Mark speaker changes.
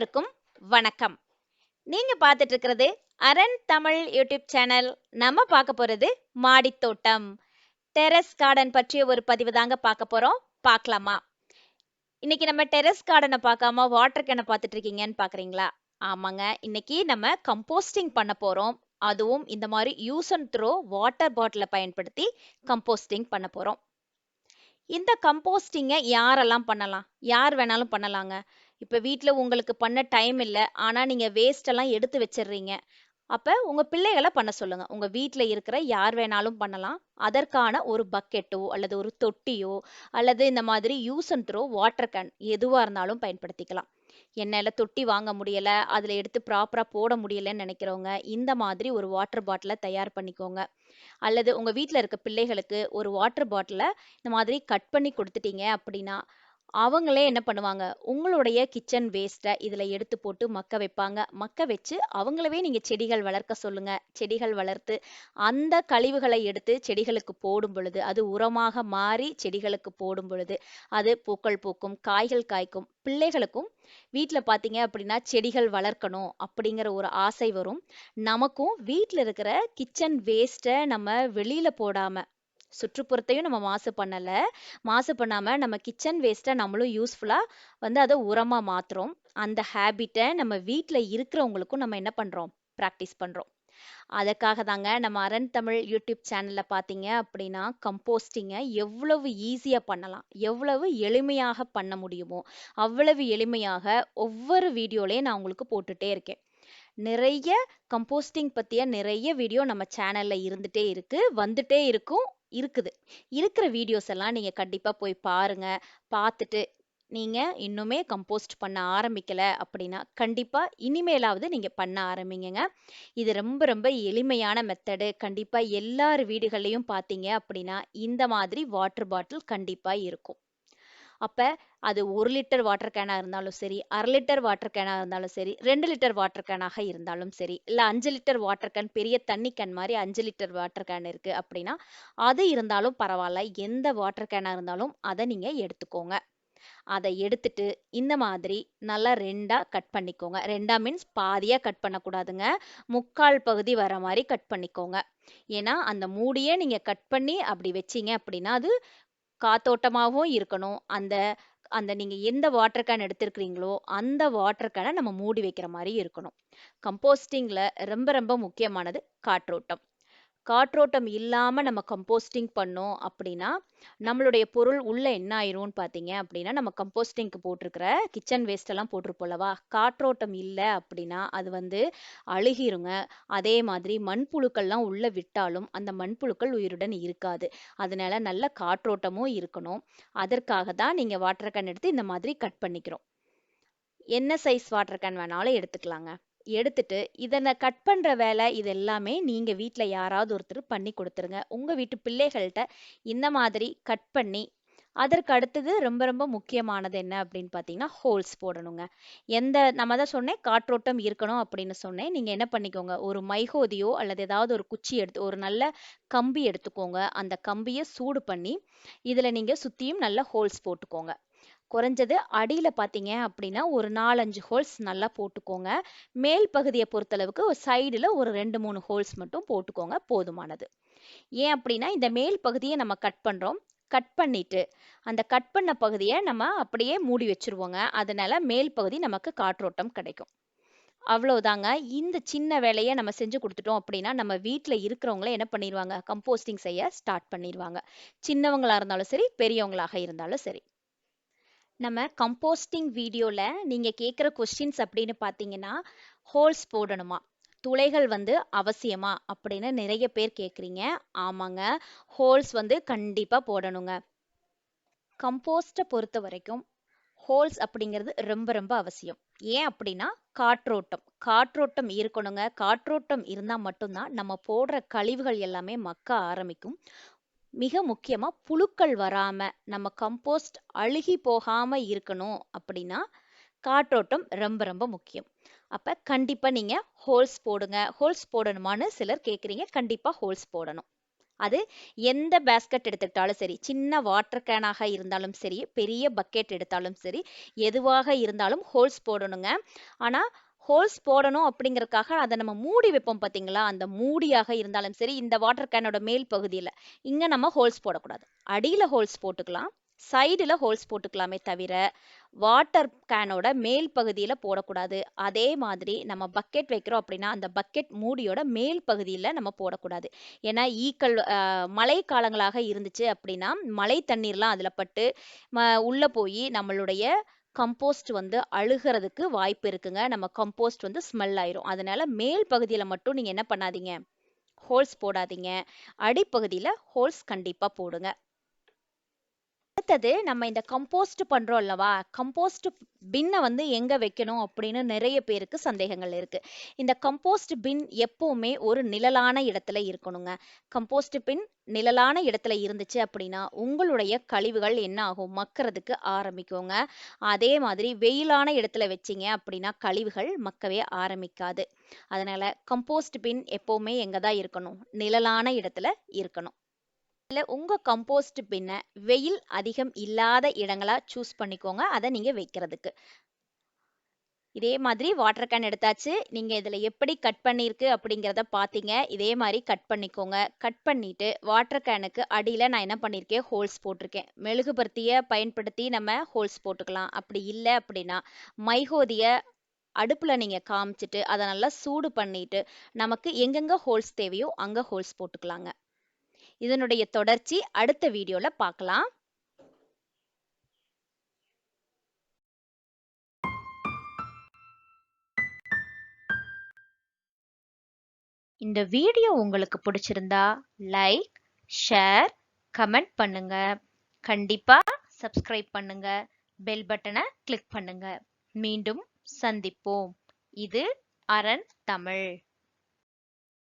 Speaker 1: அனைவருக்கும் வணக்கம். நீங்க பார்த்துட்டு இருக்கிறது அரண் தமிழ் யூடியூப் சேனல். நம்ம பார்க்க போறது மாடித்தோட்டம். டெரஸ் கார்டன் பற்றிய ஒரு பதிவு தாங்க பார்க்க போறோம். பார்க்கலாமா? இன்னைக்கு நம்ம டெரஸ் கார்டனை பார்க்காம வாட்டர் கேனை பார்த்துட்டு இருக்கீங்கன்னு பாக்குறீங்களா ஆமாங்க. இன்னைக்கு நம்ம கம்போஸ்டிங் பண்ண போறோம். அதுவும் இந்த மாதிரி யூஸ் அண்ட் த்ரோ வாட்டர் பாட்டிலை பயன்படுத்தி கம்போஸ்டிங் பண்ண போறோம். இந்த கம்போஸ்டிங்கை யாரெல்லாம் பண்ணலாம்? யார் வேணாலும் பண்ணலாங்க. இப்போ வீட்டில் உங்களுக்கு பண்ண டைம் இல்லை ஆனால் நீங்கள் வேஸ்டெல்லாம் எடுத்து வச்சிடுறீங்க. அப்போ உங்கள் பிள்ளைகளை பண்ண சொல்லுங்கள் உங்கள் வீட்டில் இருக்கிற யார் வேணாலும் பண்ணலாம். அதற்கான ஒரு பக்கெட்டோ அல்லது ஒரு தொட்டியோ அல்லது இந்த மாதிரி use and throw water can எதுவாக இருந்தாலும் பயன்படுத்திக்கலாம். என்னால் தொட்டி வாங்க முடியலை அதில் எடுத்து ப்ராப்பராக போட முடியலைன்னு நினைக்கிறவங்க இந்த மாதிரி ஒரு வாட்டர் பாட்டிலை தயார் பண்ணிக்கோங்க. அல்லது உங்கள் வீட்டில் இருக்க பிள்ளைகளுக்கு ஒரு வாட்டர் பாட்டிலை இந்த மாதிரி கட் பண்ணி கொடுத்துட்டீங்க அப்படின்னா அவங்களே என்ன பண்ணுவாங்க? உங்களுடைய கிச்சன் வேஸ்ட்டை இதில் எடுத்து போட்டு மக்க வைப்பாங்க. மக்க வச்சு அவங்களவே நீங்கள் செடிகள் வளர்க்க சொல்லுங்க. செடிகள் வளர்த்து அந்த கழிவுகளை எடுத்து செடிகளுக்கு போடும் பொழுது அது உரமாக மாறி செடிகளுக்கு போடும் பொழுது அது பூக்கள் பூக்கும் காய்கள் காய்க்கும் பிள்ளைகளுக்கும் வீட்டில் பார்த்தீங்க அப்படின்னா செடிகள் வளர்க்கணும் அப்படிங்கிற ஒரு ஆசை வரும். நமக்கும் வீட்டில் இருக்கிற கிச்சன் வேஸ்ட்டை நம்ம வெளியில் போடாமல் சுற்றுப்புறத்தையும் நம்ம மாசு பண்ணலை. மாசு பண்ணாமல் நம்ம கிச்சன் வேஸ்ட்டை நம்மளும் யூஸ்ஃபுல்லாக வந்து அதை உரமாக மாற்றுறோம் அந்த ஹேபிட்டை நம்ம வீட்டில் இருக்கிறவங்களுக்கும் நம்ம என்ன பண்ணுறோம் ப்ராக்டிஸ் பண்ணுறோம் அதற்காக தாங்க நம்ம அரண் தமிழ் யூடியூப் சேனலில் பார்த்தீங்க அப்படின்னா கம்போஸ்டிங்கை எவ்வளவு ஈஸியாக பண்ணலாம்? எவ்வளவு எளிமையாக பண்ண முடியுமோ? அவ்வளவு எளிமையாக ஒவ்வொரு வீடியோலையும் நான் உங்களுக்கு போட்டுட்டே இருக்கேன். நிறைய கம்போஸ்டிங் பற்றிய நிறைய வீடியோ நம்ம சேனலில் இருந்துகிட்டே இருக்குது வந்துட்டே இருக்கும். இருக்குது. இருக்கிற வீடியோஸ் எல்லாம் நீங்கள் கண்டிப்பாக போய் பாருங்கள் பார்த்துட்டு நீங்கள் இன்னுமே கம்போஸ்ட் பண்ண ஆரம்பிக்கலை அப்படின்னா கண்டிப்பாக இனிமேலாவது நீங்கள் பண்ண ஆரம்பிங்க இது ரொம்ப ரொம்ப எளிமையான மெத்தடு கண்டிப்பாக எல்லார் வீடுகள்லையும் பார்த்தீங்க அப்படின்னா இந்த மாதிரி வாட்டர் பாட்டில் கண்டிப்பாக இருக்கும். அப்போ அது ஒரு லிட்டர் வாட்டர் கேனாக இருந்தாலும் சரி அரை லிட்டர் வாட்டர் கேனாக இருந்தாலும் சரி ரெண்டு லிட்டர் வாட்டர் கேனாக இருந்தாலும் சரி இல்லை அஞ்சு லிட்டர் வாட்டர் கேன் பெரிய தண்ணி கேன் மாதிரி அஞ்சு லிட்டர் வாட்டர் கேன் இருக்குது அப்படின்னா அது இருந்தாலும் பரவாயில்ல எந்த வாட்டர் கேனாக இருந்தாலும் அதை நீங்கள் எடுத்துக்கோங்க. அதை எடுத்துட்டு இந்த மாதிரி நல்லா ரெண்டாக கட் பண்ணிக்கோங்க. ரெண்டா மீன்ஸ் பாதியாக கட் பண்ணக்கூடாதுங்க. முக்கால் பகுதி வர மாதிரி கட் பண்ணிக்கோங்க. ஏன்னா அந்த மூடியே நீங்கள் கட் பண்ணி அப்படி வச்சீங்க அப்படின்னா அது காத்தோட்டமாகவும் இருக்கணும். அந்த அந்த நீங்கள் எந்த வாட்டர் கேன் எடுத்திருக்கிறீங்களோ அந்த வாட்டர் கேனை நம்ம மூடி வைக்கிற மாதிரி இருக்கணும். கம்போஸ்டிங்கில் ரொம்ப ரொம்ப முக்கியமானது காற்றோட்டம். காற்றோட்டம் இல்லாமல் நம்ம கம்போஸ்டிங் பண்ணோம் அப்படின்னா நம்மளுடைய பொருள் உள்ளே என்ன ஆயிரும்னு பார்த்தீங்க அப்படின்னா நம்ம கம்போஸ்டிங்க்கு போட்டிருக்கிற கிச்சன் வேஸ்டெல்லாம் போட்டிருப்போம்லவா காற்றோட்டம் இல்லை அப்படின்னா அது வந்து அழுகிருங்க. அதே மாதிரி மண்புழுக்கள்லாம் உள்ளே விட்டாலும் அந்த மண்புழுக்கள் உயிருடன் இருக்காது. அதனால நல்ல காற்றோட்டமும் இருக்கணும். அதற்காக தான் நீங்கள் வாட்டர் கேன் எடுத்து இந்த மாதிரி கட் பண்ணிக்கிறோம். என்ன சைஸ் வாட்டர் கேன் வேணாலும் எடுத்துக்கலாங்க. எடுத்துட்டு இதனை கட் பண்ணுற வேலை இது எல்லாமே நீங்கள் வீட்டில் யாராவது ஒருத்தர் பண்ணி கொடுத்துருங்க. உங்கள் வீட்டு பிள்ளைகள்கிட்ட இந்த மாதிரி கட் பண்ணி அதற்கு அடுத்தது ரொம்ப ரொம்ப முக்கியமானது என்ன அப்படின்னு பார்த்தீங்கன்னா ஹோல்ஸ் போடணுங்க. எந்த நம்ம தான் சொன்னேன் காற்றோட்டம் இருக்கணும் அப்படின்னு சொன்னேன். நீங்கள் என்ன பண்ணிக்கோங்க ஒரு மைகோதியோ அல்லது ஏதாவது ஒரு குச்சி எடுத்து ஒரு நல்ல கம்பி எடுத்துக்கோங்க. அந்த கம்பியை சூடு பண்ணி இதில் நீங்கள் சுற்றியும் நல்ல ஹோல்ஸ் போட்டுக்கோங்க. குறைஞ்சது அடியில் பார்த்தீங்க அப்படின்னா ஒரு நாலஞ்சு ஹோல்ஸ் நல்லா போட்டுக்கோங்க. மேல் பகுதியை பொறுத்தளவுக்கு ஒரு சைடில் ஒரு ரெண்டு மூணு ஹோல்ஸ் மட்டும் போட்டுக்கோங்க. போதுமானது. ஏன் அப்படின்னா இந்த மேல் பகுதியை நம்ம கட் பண்ணுறோம் கட் பண்ணிட்டு அந்த கட் பண்ண பகுதியை நம்ம அப்படியே மூடி வச்சுருவோங்க. அதனால மேல் பகுதி நமக்கு காற்றோட்டம் கிடைக்கும். அவ்வளோதாங்க இந்த சின்ன வேலையை நம்ம செஞ்சு கொடுத்துட்டோம் அப்படின்னா நம்ம வீட்டில் இருக்கிறவங்கள என்ன பண்ணிடுவாங்க கம்போஸ்டிங் செய்ய ஸ்டார்ட் பண்ணிடுவாங்க சின்னவங்களாக இருந்தாலும் சரி பெரியவங்களாக இருந்தாலும் சரி. நம்ம கம்போஸ்டிங் வீடியோவில் நீங்கள் கேட்குற கொஸ்டின்ஸ் அப்படின்னு பார்த்தீங்கன்னா ஹோல்ஸ் போடணுமா? துளைகள் வந்து அவசியமா? அப்படின்னு நிறைய பேர் கேட்குறீங்க ஆமாங்க. ஹோல்ஸ் வந்து கண்டிப்பாக போடணுங்க. கம்போஸ்ட்டை பொறுத்த வரைக்கும் ஹோல்ஸ் அப்படிங்கிறது ரொம்ப ரொம்ப அவசியம். ஏன் அப்படின்னா காற்றோட்டம். காற்றோட்டம் இருக்கணுங்க. காற்றோட்டம் இருந்தால் மட்டும்தான் நம்ம போடுற கழிவுகள் எல்லாமே மக்க ஆரம்பிக்கும். மிக முக்கியமாக புழுக்கள் வராமல் நம்ம கம்போஸ்ட் அழுகி போகாமல் இருக்கணும் அப்படின்னா காற்றோட்டம் ரொம்ப ரொம்ப முக்கியம். அப்போ கண்டிப்பாக நீங்கள் ஹோல்ஸ் போடுங்க. ஹோல்ஸ் போடணுமான்னு சிலர் கேட்குறீங்க கண்டிப்பாக ஹோல்ஸ் போடணும். அது எந்த பேஸ்கட் எடுத்துக்கிட்டாலும் சரி சின்ன வாட்டர் கேனாக இருந்தாலும் சரி பெரிய பக்கெட் எடுத்தாலும் சரி எதுவாக இருந்தாலும் ஹோல்ஸ் போடணுங்க. ஆனால் ஹோல்ஸ் போடணும் அப்படிங்கறக்காக அதை நம்ம மூடி வைப்போம் பார்த்தீங்களா அந்த மூடியாக இருந்தாலும் சரி இந்த வாட்டர் கேனோட மேல் பகுதியில். இங்கே நம்ம ஹோல்ஸ் போடக்கூடாது. அடியில் ஹோல்ஸ் போட்டுக்கலாம். சைடில் ஹோல்ஸ் போட்டுக்கலாமே தவிர வாட்டர் கேனோட மேல் பகுதியில் போடக்கூடாது. அதே மாதிரி நம்ம பக்கெட் வைக்கிறோம் அப்படின்னா அந்த பக்கெட் மூடியோட மேல் பகுதியில் நம்ம போடக்கூடாது. ஏன்னா ஈக்கள் மழை காலங்களாக இருந்துச்சு அப்படின்னா மழை தண்ணீர்லாம் அதில் பட்டு ம உள்ளே போய் நம்மளுடைய கம்போஸ்ட் வந்து அழுகிறதுக்கு வாய்ப்பு இருக்குங்க. நம்ம கம்போஸ்ட் வந்து ஸ்மெல் ஆயிரும். அதனால மேல் பகுதியில் மட்டும் நீங்கள் என்ன பண்ணாதீங்க? ஹோல்ஸ் போடாதீங்க. அடிப்பகுதியில் ஹோல்ஸ் கண்டிப்பாக போடுங்க. அடுத்தது நம்ம இந்த கம்போஸ்ட் பண்றோம் அல்லவா? கம்போஸ்ட் பின்னை வந்து எங்க வைக்கணும் அப்படின்னு நிறைய பேருக்கு சந்தேகங்கள் இருக்கு. இந்த கம்போஸ்ட் பின் எப்பவுமே ஒரு நிழலான இடத்துல இருக்கணுங்க. கம்போஸ்ட் பின் நிழலான இடத்துல இருந்துச்சு அப்படின்னா உங்களுடைய கழிவுகள் என்ன ஆகும்? மக்கிறதுக்கு ஆரம்பிக்குங்க. அதே மாதிரி வெயிலான இடத்துல வச்சீங்க அப்படின்னா கழிவுகள் மக்கவே ஆரம்பிக்காது. அதனால கம்போஸ்ட் பின் எப்பவுமே எங்க தான் இருக்கணும்? நிழலான இடத்துல இருக்கணும். இல்ல உங்க கம்போஸ்ட் பின்ன வெயில் அதிகம் இல்லாத இடங்களா சூஸ் பண்ணிக்கோங்க. அதை நீங்க வைக்கிறதுக்கு. இதே மாதிரி வாட்டர் கேன் எடுத்தாச்சு. நீங்க இதுல எப்படி கட் பண்ணிருக்கு அப்படிங்கிறத பார்த்தீங்க இதே மாதிரி கட் பண்ணிக்கோங்க. கட் பண்ணிட்டு வாட்டர் கேனுக்கு அடியில நான் என்ன பண்ணிருக்கேன் ஹோல்ஸ் போட்டிருக்கேன். மெழுகுபருத்தியை பயன்படுத்தி நம்ம ஹோல்ஸ் போட்டுக்கலாம். அப்படி இல்லை அப்படின்னா மைகோதியை அடுப்புல நீங்க காமிச்சிட்டு அதை நல்லா சூடு பண்ணிட்டு நமக்கு எங்கெங்க ஹோல்ஸ் தேவையோ அங்க ஹோல்ஸ் போட்டுக்கலாங்க. இதனுடைய தொடர்ச்சி அடுத்த வீடியோல பார்க்கலாம். இந்த வீடியோ உங்களுக்கு பிடிச்சிருந்தா லைக் ஷேர் கமெண்ட் பண்ணுங்க. கண்டிப்பா சப்ஸ்கிரைப் பண்ணுங்க. பெல் பட்டனை கிளிக் பண்ணுங்க. மீண்டும் சந்திப்போம். இது அரண் தமிழ்.